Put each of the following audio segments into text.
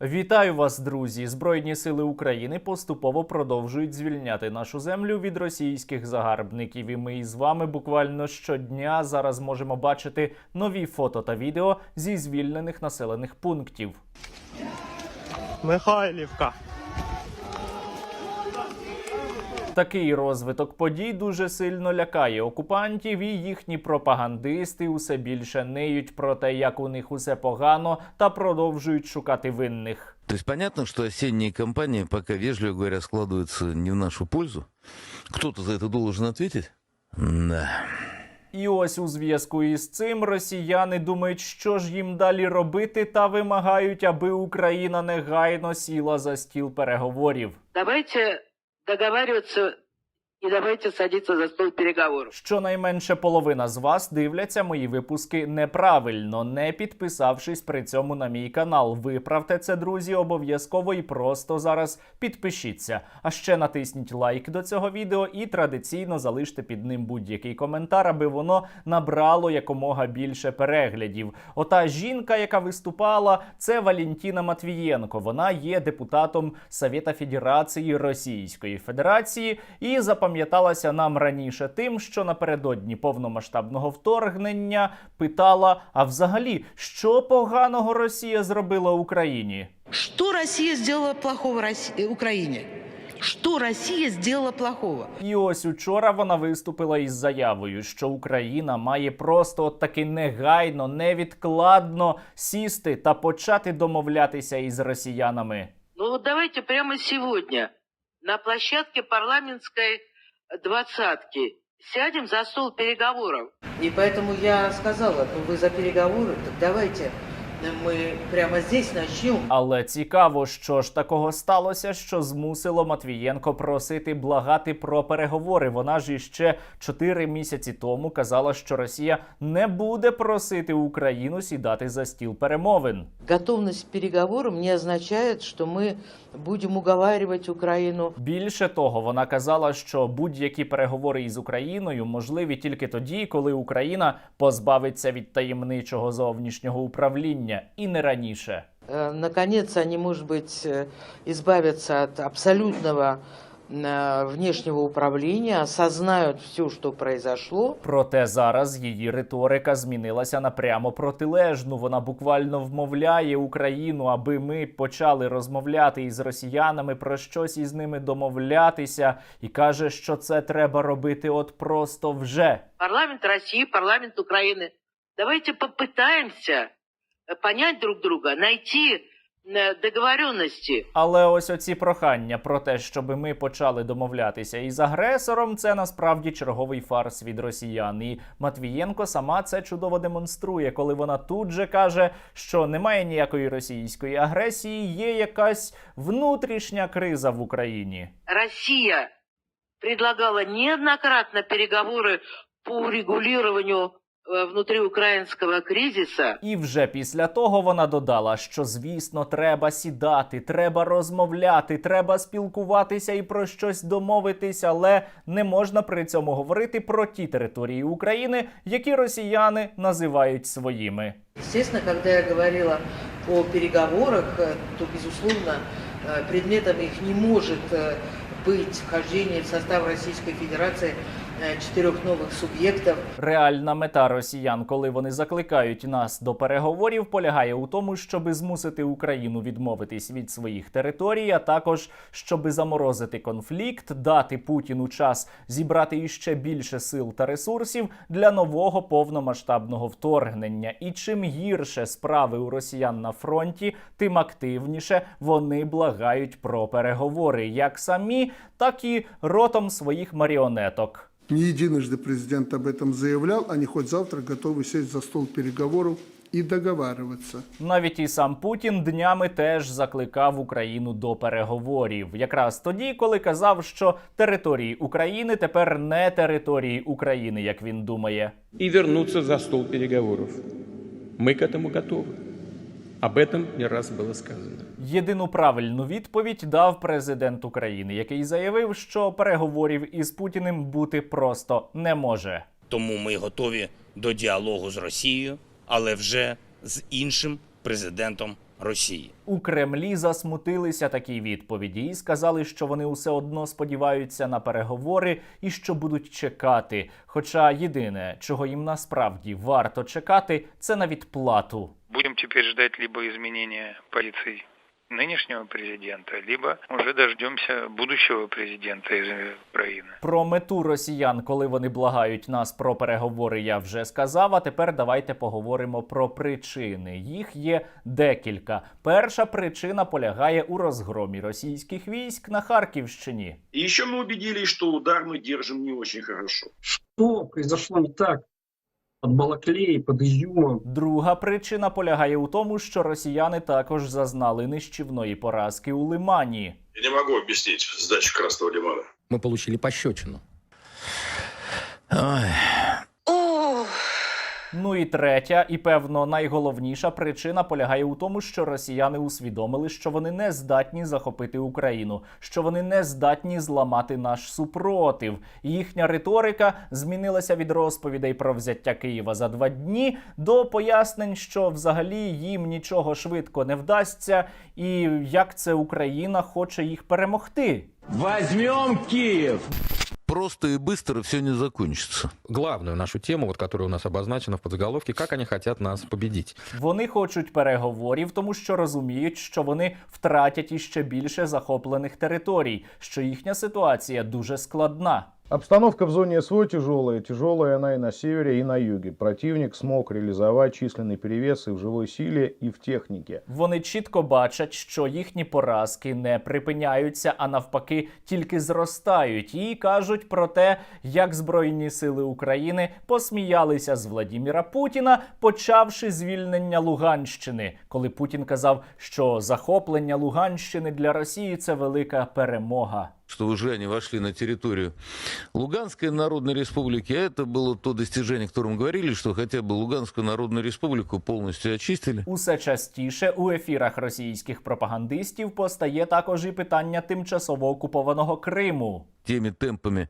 Вітаю вас, друзі! Збройні сили України поступово продовжують звільняти нашу землю від російських загарбників. І ми із вами буквально щодня зараз можемо бачити нові фото та відео зі звільнених населених пунктів. Михайлівка. Такий розвиток подій дуже сильно лякає окупантів, і їхні пропагандисти усе більше неють про те, як у них усе погано, та продовжують шукати винних. То есть понятно, что осенняя кампания пока, вежливо говоря, складывается не в нашу пользу. Кто-то за это должен ответить? Да. І ось у зв'язку із цим росіяни думають, що ж їм далі робити, та вимагають, аби Україна негайно сіла за стіл переговорів. Давайте договариваться и давайте садиться за стол переговоров. Щонайменше половина з вас дивляться мої випуски неправильно, не підписавшись при цьому на мій канал. Виправте це, друзі, обов'язково і просто зараз підпишіться. А ще натисніть лайк до цього відео і традиційно залиште під ним будь-який коментар, аби воно набрало якомога більше переглядів. Ота жінка, яка виступала, це Валентіна Матвієнко. Вона є депутатом Совєта Федерації Російської Федерації і запам'яталася нам раніше тим, що напередодні повномасштабного вторгнення питала: а взагалі, що поганого Росія зробила Україні? Что Россия сделала плохого э, Украине? Что Россия плохого? І ось учора вона виступила із заявою, що Україна має просто от таки негайно, невідкладно сісти та почати домовлятися із росіянами. Ну давайте прямо сегодня на площадке парламентской двадцатки сядем за стол переговоров. И поэтому я сказала, ну вы за переговоры, так давайте мы прямо здесь начнем. Але цікаво, що ж такого сталося, що змусило Матвієнко просити благати про переговори. Вона ж іще чотири місяці тому казала, що Росія не буде просити Україну сідати за стіл перемовин. Готовность к переговорам не означает, что мы будем уговаривать Украину. Більше того, вона казала, що будь-які переговори із Україною можливі тільки тоді, коли Україна позбавиться від таємничого зовнішнього управління, і не раніше. Э, Наконец они, может быть, э, избавятся от абсолютного э, внешнего управления, осознают все, что произошло. Проте зараз її риторика змінилася на прямо протилежну. Вона буквально вмовляє Україну, аби ми почали розмовляти із росіянами про щось із ними домовлятися, і каже, що це треба робити от просто вже. Парламент России, парламент Украины. Давайте попытаемся э, понять друг друга, найти э, договоренности. Але ось оці прохання про те, щоб ми почали домовлятися із агресором, це насправді черговий фарс від росіян. І Матвієнко сама це чудово демонструє, коли вона тут же каже, що немає ніякої російської агресії, є якась внутрішня криза в Україні. Россия предлагала неоднократно переговоры по урегулированию э, внутриукраинского кризиса. І вже після того вона додала, що звісно треба сідати, треба розмовляти, треба спілкуватися і про щось домовитись, але не можна при цьому говорити про ті території України, які росіяни називають своїми. Естественно, когда я говорила о переговорах, э, то, безусловно, э, предметом их не может э, быть вхождение в состав Российской Федерации э, четырех новых субъектов, Реальна мета росіян, коли вони закликають нас до переговорів, полягає у тому, щоби змусити Україну відмовитись від своїх територій, а також щоби заморозити конфлікт, дати Путіну час зібрати іще більше сил та ресурсів для нового повномасштабного вторгнення. І чим гірше справи у росіян на фронті, тим активніше вони благають про переговори, як самі, так і ротом своїх маріонеток. Не единожды президент об этом заявлял, они хоть завтра готовы сесть за стол переговоров и договариваться. Навіть і сам Путін днями теж закликав Україну до переговорів, якраз тоді, коли казав, що території України тепер не території України, як він думає. и вернуться за стол переговоров. Мы к этому готовы. Об этом не раз було сказано. Єдину правильну відповідь дав президент України, який заявив, що переговорів із Путіним бути просто не може. Тому ми готові до діалогу з Росією, але вже з іншим президентом Росії. У Кремлі засмутилися такі відповіді і сказали, що вони усе одно сподіваються на переговори і що будуть чекати. Хоча єдине, чого їм насправді варто чекати, це на відплату. Будем тепер чекати либо змінення позиций нынешнего президента, либо уже дождемся будущего президента из э, Украины. Про мету росіян, коли вони благають нас про переговори, я вже сказав. А тепер давайте поговоримо про причини. Їх є декілька. Перша причина полягає у розгромі російських військ на Харківщині. И еще мы убедились, что удар мы держим не очень хорошо. Что произошло не так Под Балаклеї, под Ізюмом. Друга причина полягає у тому, що росіяни також зазнали нищівної поразки у Лимані. Я не могу об'яснити здачу Красного Лимана. Ми отримали пощечину. Ой. Ну і третя, і певно найголовніша причина полягає у тому, що росіяни усвідомили, що вони не здатні захопити Україну, що вони не здатні зламати наш супротив. Їхня риторика змінилася від розповідей про взяття Києва за два дні до пояснень, що взагалі їм нічого швидко не вдасться, і як це Україна хоче їх перемогти. Возьмем Киев! Просто и быстро все не закончится. главную нашу тему, вот, которая у нас обозначена в подзаголовке, как они хотят нас победить. Вони хочуть переговорів, тому що розуміють, що вони втратять іще більше захоплених територій, що їхня ситуація дуже складна. Обстановка в зоне СВО тяжелая. Тяжелая она и на севере, и на юге. Противник смог реализовать численный перевес и в живой силе, и в технике. Вони чітко бачать, що їхні поразки не припиняються, а навпаки, тільки зростають, і кажуть про те, як Збройні сили України посміялися з Владіміра Путіна, почавши звільнення Луганщини, коли Путін казав, що захоплення Луганщини для Росії це велика перемога Что уже они вошли на территорию Луганской Народной Республики, а это было то достижение, о котором говорили, что хотя бы Луганскую Народную Республику полностью очистили. Усе частіше у ефірах російських пропагандистів постає також і питання тимчасово окупованого Криму. Теми темпами,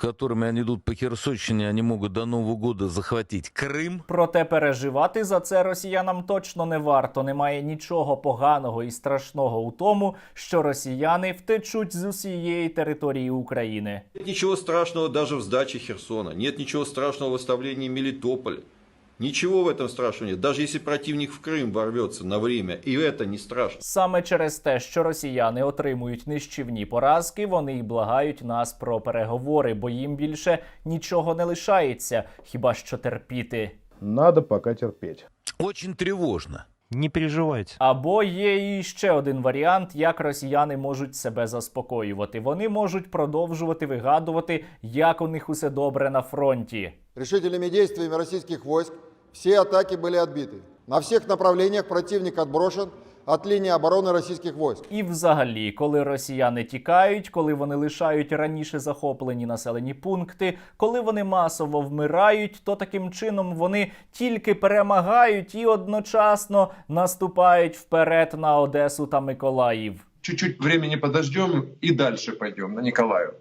которыми они идут по Херсонщине, они могут до Нового года захватить Крым. Проте переживати за це росіянам точно не варто. Немає нічого поганого і страшного у тому, що росіяни втечуть з усієї території України. Нет ничего страшного даже в сдаче Херсона. Нет ничего страшного в оставлении Мелитополя. Ничего в этом страшного нет. Даже если противник в Крым ворвется на время, и это не страшно. Саме через те, що росіяни отримують нищівні поразки, вони й благають нас про переговори, бо їм більше нічого не лишається, хіба що терпіти. Надо пока терпеть. Очень тревожно. Не переживайте. Або є і ще один варіант, як росіяни можуть себе заспокоювати. Вони можуть продовжувати вигадувати, як у них усе добре на фронті. Решительными действиями российских войск все атаки были отбиты. На всех направлениях противник отброшен от линии обороны российских войск. І взагалі, коли росіяни тікають, коли вони лишають раніше захоплені населені пункти, коли вони масово вмирають, то таким чином вони тільки перемагають і одночасно наступають вперед на Одесу та Миколаїв. Чуть-чуть времени подождем и дальше пойдем на Николаев.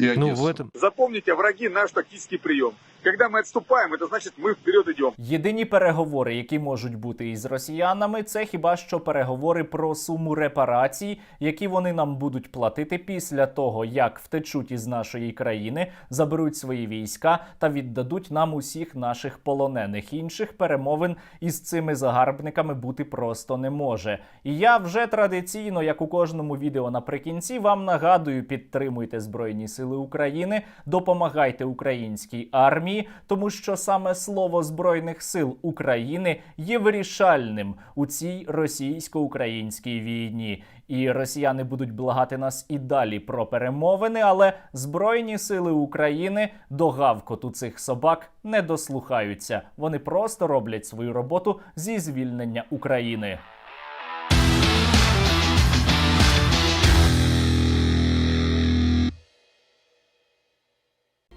И Ну, Одессу. в этом... Запомните, враги наш тактический прием. Когда мы отступаем, это значит мы вперед идем. Єдині переговори, які можуть бути із росіянами, це хіба що переговори про суму репарацій, які вони нам будуть платити після того, як втечуть із нашої країни, заберуть свої війська та віддадуть нам усіх наших полонених. Інших перемовин із цими загарбниками бути просто не може. І я вже традиційно, як у кожному відео наприкінці, вам нагадую: підтримуйте Збройні Сили України, допомагайте українській армії, тому що саме слово Збройних сил України є вирішальним у цій російсько-українській війні. І росіяни будуть благати нас і далі про перемовини, але Збройні сили України до гавкоту цих собак не дослухаються. Вони просто роблять свою роботу зі звільнення України.